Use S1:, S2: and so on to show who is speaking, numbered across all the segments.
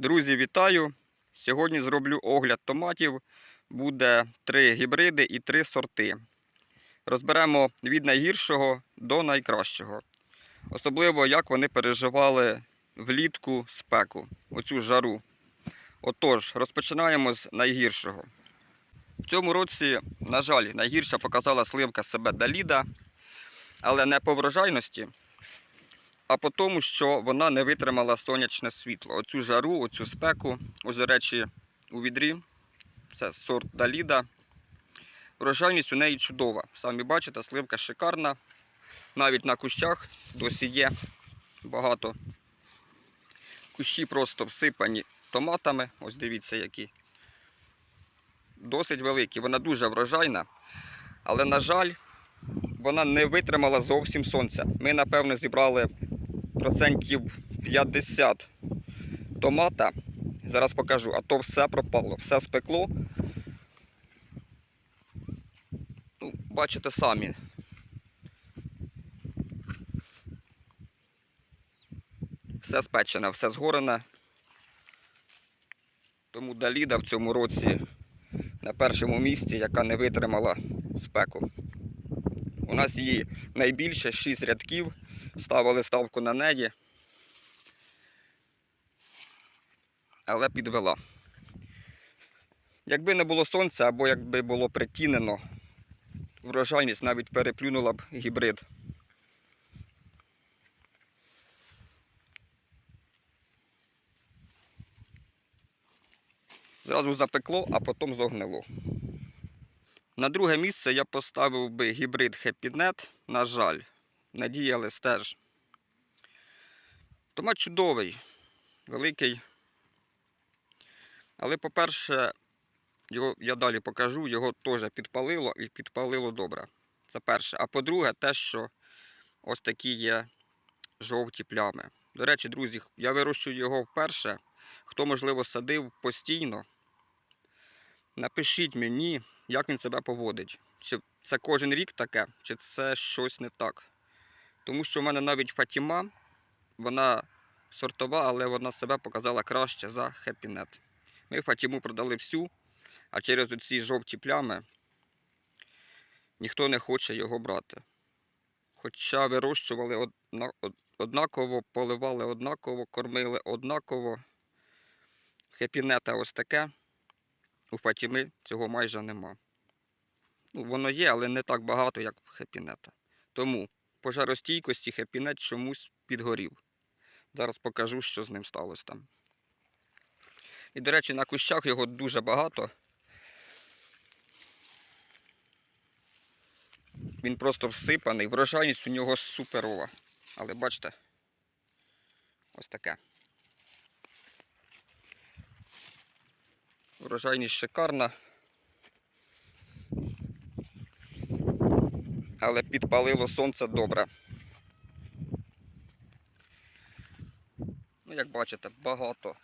S1: Друзі, вітаю! Сьогодні зроблю огляд томатів. Буде три гібриди і три сорти. Розберемо від найгіршого до найкращого. Особливо, як вони переживали влітку спеку, оцю жару. Отож, розпочинаємо з найгіршого. В цьому році, на жаль, найгірша показала сливка себе Даліда, але не по врожайності, а по тому, що вона не витримала сонячне світло. Оцю жару, оцю спеку. Ось, до речі, у відрі це сорт Даліда. Врожайність у неї чудова. Самі бачите, сливка шикарна. Навіть на кущах досі є багато. Кущі просто всипані томатами. Ось дивіться, які. Досить великі. Вона дуже врожайна. Але, на жаль, вона не витримала зовсім сонця. Ми, напевно, зібрали процентів 50 томата. Зараз покажу, а то все пропало, все спекло. Ну, бачите самі. Все спечене, все згорене. Тому Даліда в цьому році на першому місці, яка не витримала спеку. У нас її найбільше 6 рядків. Ставили ставку на неї. Але підвела. Якби не було сонця або якби було притінено, врожайність навіть переплюнула б гібрид. Зразу запекло, а потім зогнило. На друге місце я поставив би гібрид HappyNet, на жаль, надіялись теж. Томат чудовий, великий. Але, по-перше, його я далі покажу, його теж підпалило і підпалило добре. Це перше. А по-друге, те, що ось такі є жовті плями. До речі, друзі, я вирощую його вперше. Хто, можливо, садив постійно, напишіть мені, як він себе поводить. Чи це кожен рік таке, чи це щось не так. Тому що в мене навіть Фатіма, вона сортова, але вона себе показала краще за HappyNet. Ми Фатіму продали всю, а через оці жовті плями ніхто не хоче його брати. Хоча вирощували однаково, поливали однаково, кормили однаково. Хепінета ось таке. У Фатіми цього майже нема. Ну, воно є, але не так багато, як в хепінета. Тому по жаростійкості хепінет чомусь підгорів. Зараз покажу, що з ним сталося там. І, до речі, на кущах його дуже багато. Він просто всипаний. Врожайність у нього суперова. Але бачите, ось таке. Врожайність шикарна. Але підпалило сонце добре. Ну, як бачите, багато.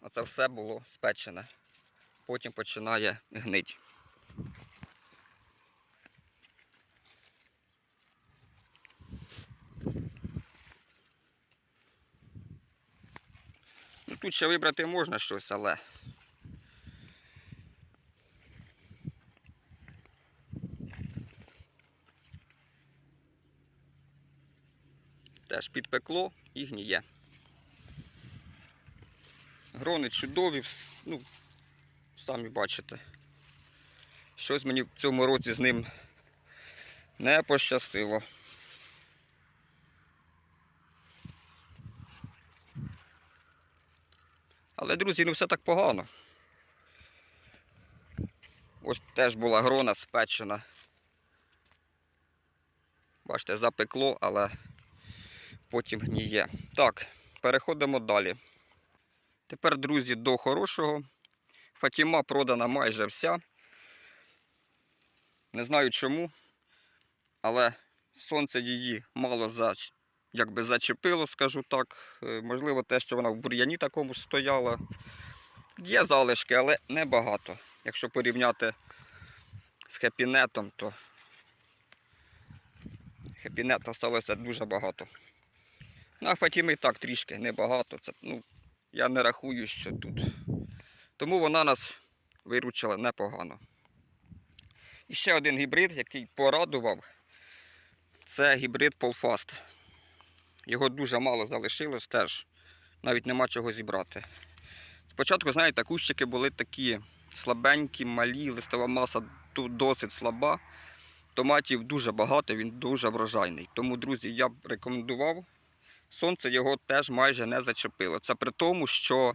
S1: А це все було спечене. Потім починає гнить. Ну, тут ще вибрати можна щось, але. Теж підпекло і гніє. Грони чудові, ну, самі бачите. Щось мені в цьому році з ним не пощастило. Але, друзі, не все так погано. Ось теж була грона спечена. Бачите, запекло, але потім гніє. Так, переходимо далі. Тепер, друзі, до хорошого. Фатіма продана майже вся. Не знаю чому, але сонце її мало зач... якби зачепило, скажу так. Е, Можливо, те, що вона в бур'яні такому стояла. Є залишки, але небагато. Якщо порівняти з хепінетом, то хепінета сталося дуже багато. Ну, а Фатіми так трішки небагато. Це, ну, я не рахую, що тут. Тому вона нас виручила непогано. І ще один гібрид, який порадував, це гібрид Polfast. Його дуже мало залишилось теж. Навіть нема чого зібрати. Спочатку, знаєте, кущики були такі слабенькі, малі, листова маса досить слаба. Томатів дуже багато, він дуже врожайний. Тому, друзі, я б рекомендував. Сонце його теж майже не зачепило. Це при тому, що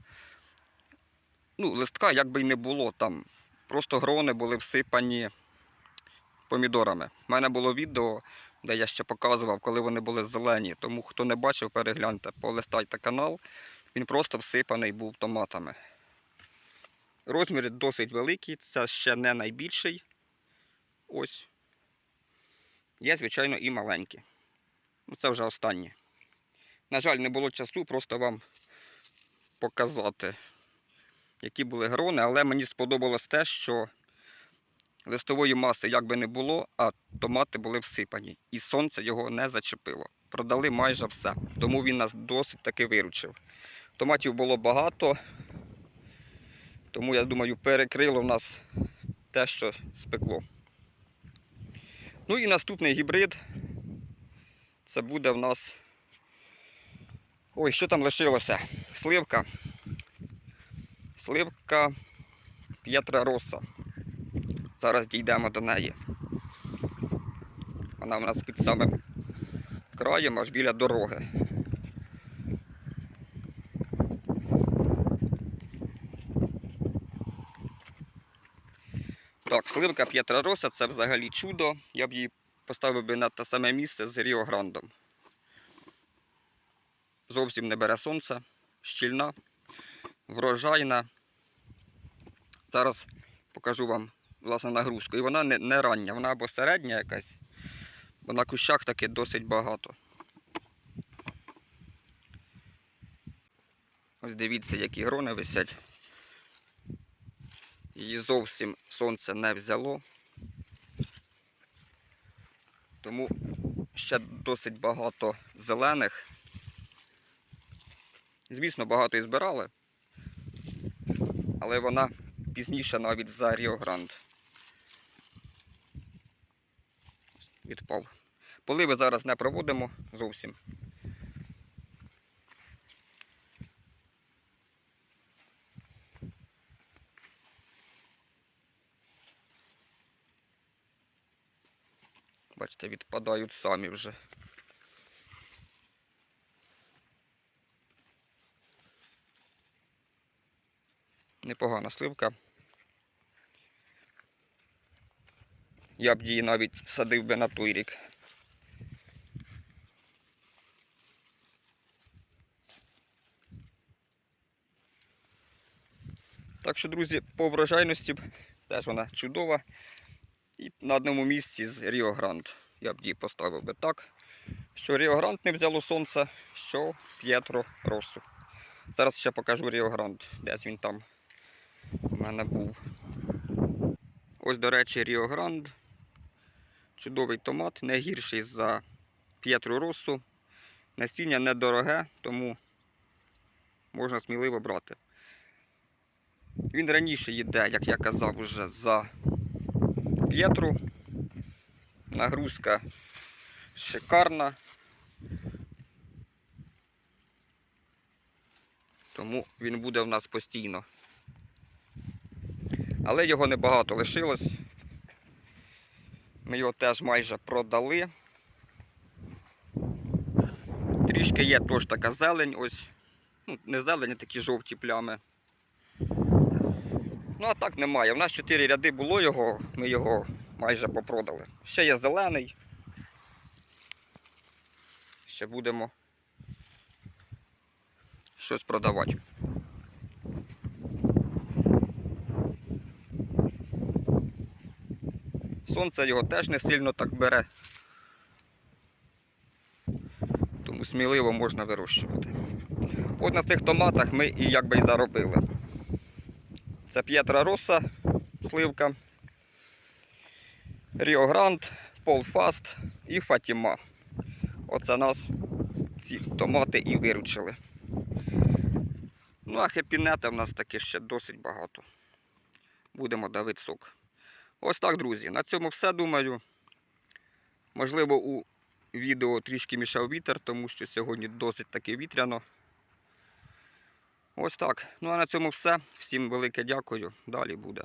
S1: ну, листка якби й не було там. Просто грони були всипані помідорами. У мене було відео, де я ще показував, коли вони були зелені. Тому хто не бачив, перегляньте, полистайте канал. Він просто всипаний був томатами. Розміри досить великі, це ще не найбільший. Ось. Є, звичайно, і маленькі. Ну, це вже останні. На жаль, не було часу просто вам показати, які були грони, але мені сподобалось те, що листової маси як би не було, а томати були всипані. І сонце його не зачепило. Продали майже все. Тому він нас досить таки виручив. Томатів було багато, тому я думаю, перекрило в нас те, що спекло. Ну і наступний гібрид. Це буде в нас. Ой, що там лишилося? Сливка. Сливка П'єтра Роса. Зараз дійдемо до неї. Вона в нас під самим краєм, аж біля дороги. Так, сливка П'єтра Роса це взагалі чудо. Я б її поставив би на те саме місце з Ріо Грандом. Зовсім не бере сонце, щільна, врожайна. Зараз покажу вам власне нагрузку. І вона не, не рання, вона або середня якась, бо на кущах таки досить багато. Ось дивіться, які грони висять. Її зовсім сонце не взяло. Тому ще досить багато зелених. Звісно, багато і збирали, але вона пізніше навіть за Ріо Гранд. Відпав. Поливи зараз не проводимо зовсім. Бачите, відпадають самі вже. Непогана сливка. Я б її навіть садив би на той рік. Так що, друзі, по врожайності теж вона чудова. І на одному місці з Ріо Гранд. Я б її поставив би так. Що Ріо Гранд не взяло сонце, що П'єтро Росу. Зараз ще покажу Ріо Гранд. Десь він там у мене був. Ось, до речі, Ріо Гранд. Чудовий томат, не гірший за П'єтру Росу. Насіння недороге, тому можна сміливо брати. Він раніше йде, як я казав, уже за П'єтру. Нагрузка шикарна. Тому він буде в нас постійно. Але його небагато лишилось. Ми його теж майже продали. Трішки є теж така зелень, ось. Ну, не зелень, а такі жовті плями. Ну, а так немає. У нас 4 ряди було його, ми його майже попродали. Ще є зелений. Ще будемо щось продавати. Сонце його теж не сильно так бере. Тому сміливо можна вирощувати. От на цих томатах ми і якби й заробили. Це П'єтра Роса, сливка, Ріо Гранд, Пол Фаст і Фатіма. Оце нас ці томати і виручили. Ну, а хепінета в нас таки ще досить багато. Будемо давити сок. Ось так, друзі. На цьому все думаю. Можливо, у відео трішки мішав вітер, тому що сьогодні досить таки вітряно. Ось так. Ну а на цьому все. Всім велике дякую. Далі буде.